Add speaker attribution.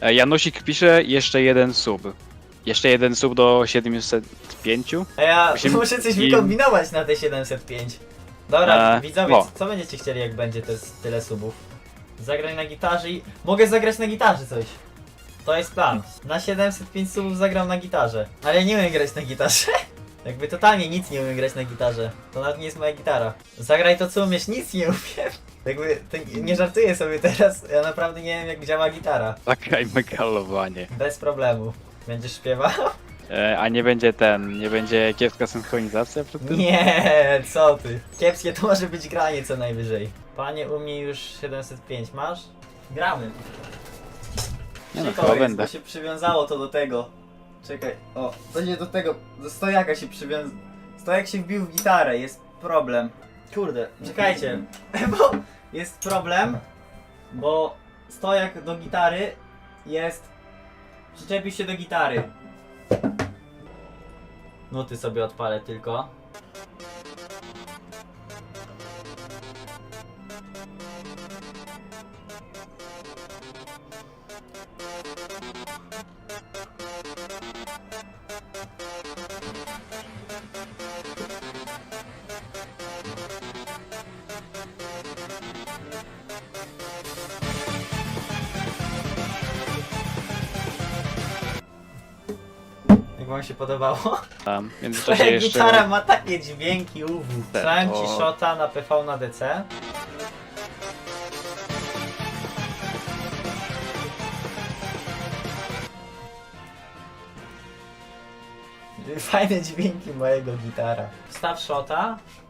Speaker 1: E, Janusik pisze jeszcze jeden sub. Jeszcze jeden sub do 705.
Speaker 2: A ja muszę coś
Speaker 1: i-
Speaker 2: wykombinować na te 705. Dobra,
Speaker 1: E,
Speaker 2: widzowie, co będziecie chcieli jak będzie te, tyle subów? Zagraj na gitarze i... Mogę zagrać na gitarze coś. To jest plan. Na 705 subów zagram na gitarze. Ale nie umiem grać na gitarze. Jakby totalnie nic nie umiem grać na gitarze. To nawet nie jest moja gitara. Zagraj to co umiesz, nic nie umiem. Jakby, to nie żartuję sobie teraz, ja naprawdę nie wiem jak działa gitara.
Speaker 1: Zagraj megalowanie.
Speaker 2: Bez problemu. Będziesz śpiewał?
Speaker 1: E, a nie będzie ten, nie będzie kiepska synchronizacja przed tym?
Speaker 2: Nie, co ty? Kiepskie to może być granie co najwyżej. Panie, u mnie już 705 masz? Gramy.
Speaker 1: Nie no, chyba
Speaker 2: jest,
Speaker 1: będę.
Speaker 2: bo się przywiązało to do tego. Czekaj, o, to się do tego, do stojaka się przywiąz... Stojak się wbił w gitarę, jest problem. Kurde, czekajcie, bo jest problem, bo stojak do gitary jest... Przyczepił się do gitary. Nuty sobie odpalę tylko. Jak wam się podobało?
Speaker 1: Tam, w międzyczasie
Speaker 2: Twoja
Speaker 1: jeszcze...
Speaker 2: gitara ma takie dźwięki, uwu.
Speaker 1: Te-
Speaker 2: Strzelałem ci
Speaker 1: o.
Speaker 2: shota na PV na DC. Fajne dźwięki mojego gitara. Wstaw shota